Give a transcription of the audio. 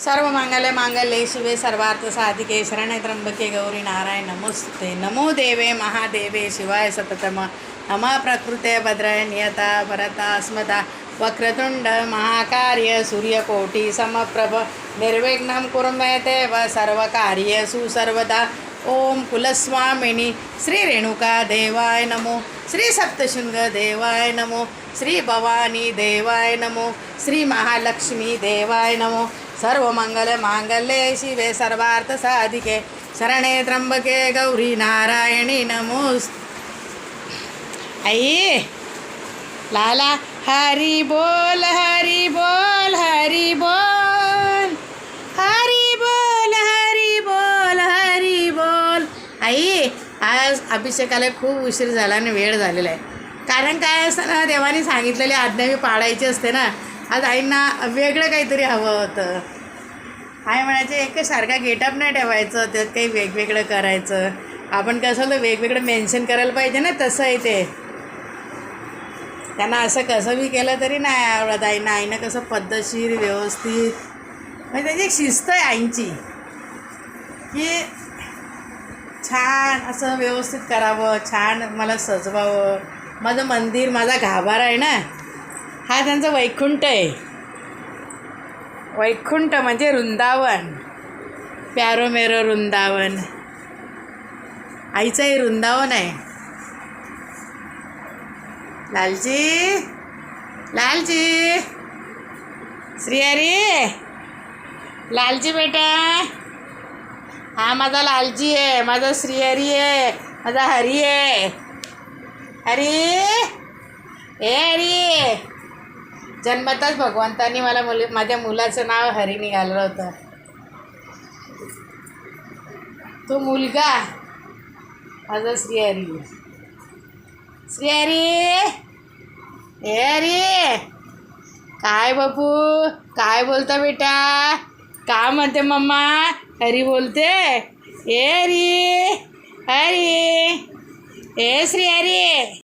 सर्व मांगल्य मांगल्ये शिवे सर्वार्थ साधिके शरणे त्र्यंबके गौरी नारायण नमोस्ते नमो देवे महादेवे शिवाय सततम। नम प्रकृते भद्राय नियता भरता अस्मता वक्रतुंड महाकार्य सूर्यकोटी समप्रभ। निर्विघ्नं कुर्मे देव सर्वकार्येषु सर्वदा। ओम कुलस्वामिनी श्री रेणुका देवाय नमो श्री सप्तशृंग देवाय नमो श्री भवानी देवाय नमो श्री महालक्ष्मी देवाय नमो। सर्व मंगल मांगल्ये शिवे सर्वार्थ साधिके शरणे त्र्यंबके गौरी नारायणी नमोस आई लाला हरी बोल हरी बोल हरी बोल। आई आज अभिषेकाला खूप उशीर झाला आणि वेळ झालेला आहे. कारण काय असतं ना देवाने सांगितलेली आज्ञा मी पाळायची असते ना. आज आईंना वेगळं काहीतरी हवं होतं. आई म्हणायचे एक सारखा गेटअप नाही ठेवायचं त्यात काही वेगवेगळं करायचं. आपण कसं होतं वेगवेगळं मेन्शन करायला पाहिजे ना तसं आहे ते. त्यांना असं कसं बी केलं तरी नाही आवडत. आईनं आईनं कसं पद्धतशीर व्यवस्थित. म्हणजे त्याची एक शिस्त आहे आईंची. की छान असं व्यवस्थित करावं छान मला सजवावं. माझं मंदिर माझा गाभारा आहे ना हा त्यांचा वैकुंठ आहे. वैकुंठ म्हणजे वृंदावन. प्यारो मेरो वृंदावन. आईचं हे वृंदावन आहे. लालजी लालजी. श्रीहरी लालजी बेटा. हा माझा लालजी आहे माझा श्रीहरी आहे माझा हरी आहे. हरी ए हरी. जन्मताच भगवंतानी मला मुली माझ्या मुलाचं नाव हरी निघालं होतं. तो मुलगा माझा श्रीहरी. श्रीहरी ए हरी. काय बापू काय बोलता बेटा? का म्हणते मम्मा? हरी बोलते. ए हरी हरी. ए श्री हरी.